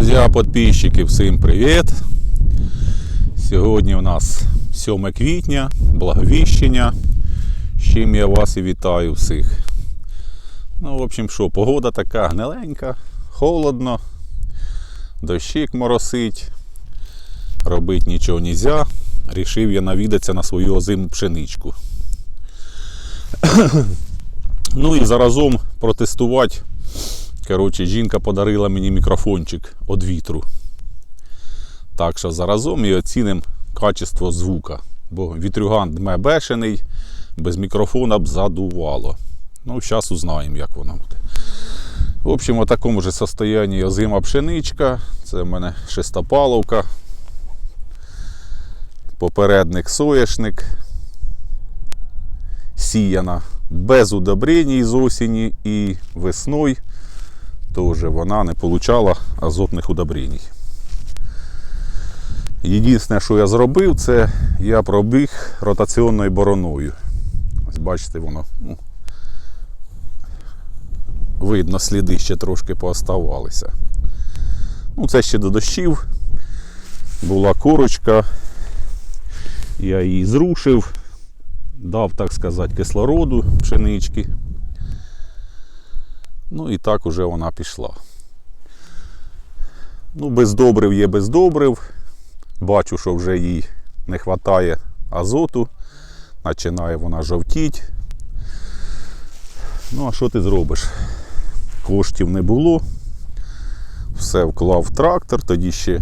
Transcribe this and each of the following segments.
Друзі, підписчики, всім привіт! Сьогодні у нас 7 квітня, благовіщення. З чим я вас і вітаю всіх. Ну, в общем, що, погода така гниленька, холодно, дощик моросить, робити нічого не можна. Рішив я навідатися на свою озиму пшеничку. ну і заразом протестувати Коротше, жінка подарила мені мікрофончик від вітру. Так що заразом і оцінимо качество звука. Бо вітрюган дме бешений, без мікрофона б задувало. Ну, зараз узнаємо, як воно буде. В общем, у такому ж состоянні озима пшеничка. Це в мене шестопаловка. Попередник соєшник. Сіяна без удобрень з осені і весною теж вона не отримала азотних удобрень. Єдине, що я зробив, це я пробіг ротаційною бороною. Ось бачите, воно ну, видно, сліди ще трошки пооставалися. Ну, Це ще до дощів. Була корочка, я її зрушив, дав, так сказати, кислороду пшенички. Ну і так уже вона пішла. Ну, без добрив є без добрив. Бачу, що вже їй не вистачає азоту. Починає вона жовтіть. Ну, а що ти зробиш? Коштів не було. Все вклав в трактор, тоді ще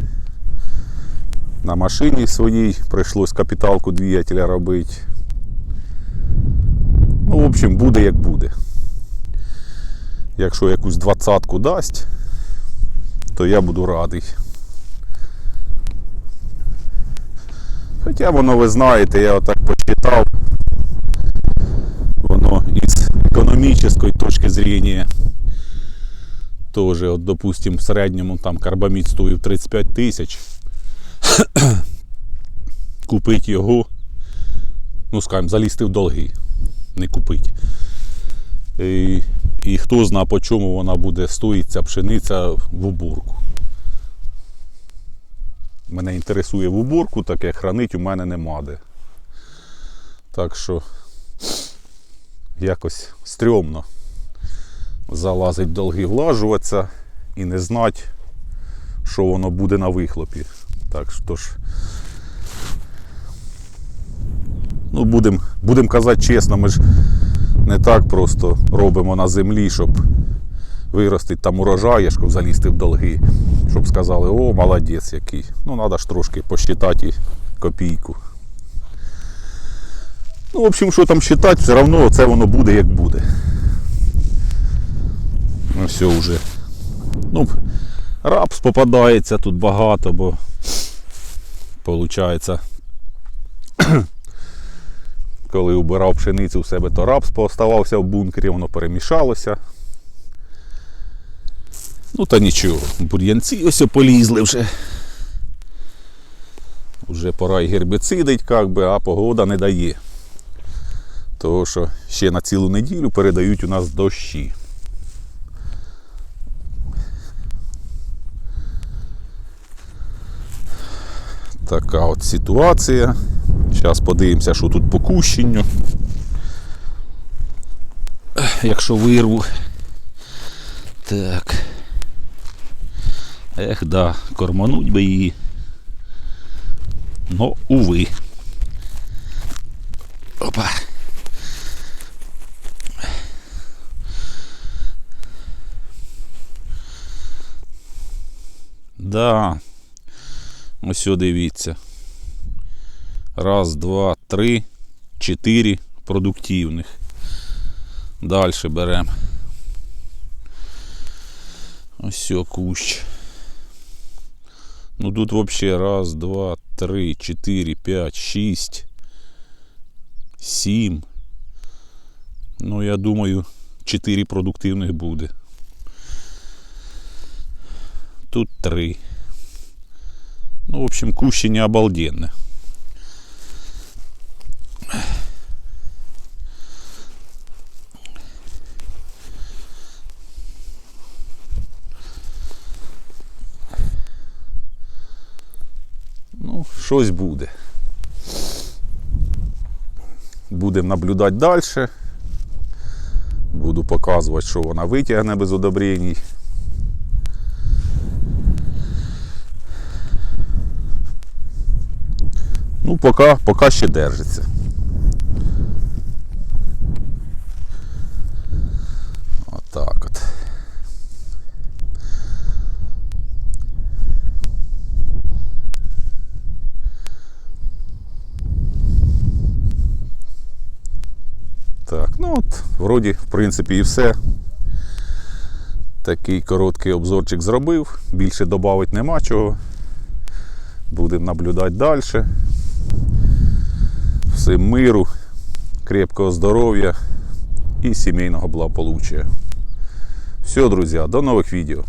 на машині своїй прийшлось капіталку двигателя робити. Ну, в общем, буде як буде. Якщо якусь двадцятку дасть, то я буду радий. Хоча воно, ви знаєте, я отак почитав, воно із економічної точки зрення теж, от, допустим, в середньому там карбамід стоїв 35 тисяч. Купити його, ну скажімо, залізти в долги, не купити. І, і хто знає, по чому вона буде стоїть ця пшениця в уборку. Мене інтересує в уборку, таке хранить у мене нема де. Так що якось стрьомно залазить долги влажуватися і не знати, що воно буде на вихлопі. Так що ж, ну будемо будем казати чесно, ми ж не так просто робимо на землі, щоб виростити там урожай, щоб залізти в долги, щоб сказали, о, молодець який. Ну, треба ж трошки посчитати копійку. Ну, в общем, що там считати, все одно це воно буде як буде. Ну, все вже. Ну, рапс попадається тут багато, бо виходить коли убирав пшеницю в себе, то рапс пооставався в бункері, воно перемішалося. Ну та нічого, бур'янці ось полізли вже. Вже пора і гербіцидить, як би, а погода не дає. Того що ще на цілу неділю передають у нас дощі. Така от ситуація. Зараз подивимося, що тут по кущенню. Якщо вирву. Так. Ех, да, кормануть би її. Но, уви. Опа. Да. Ось дивіться. Раз, два, три, чотири продуктивних. Далі беремо. Ось кущ. Ну тут взагалі раз, два, три, чотири, п'ять, шість, сім. Ну, я думаю, чотири продуктивних буде. Тут три. Ну, в общем, кущення обалденне. Щось буде. Будемо наблюдати далі. Буду показувати, що вона витягне без удобрень. Ну, поки, поки ще держиться. Отак от. Так, ну от, вроді, в принципі, і все. Такий короткий обзорчик зробив. Більше додати нема чого. Будемо наблюдати далі. Всім миру, крепкого здоров'я і сімейного благополуччя. Все, друзі, до нових відео.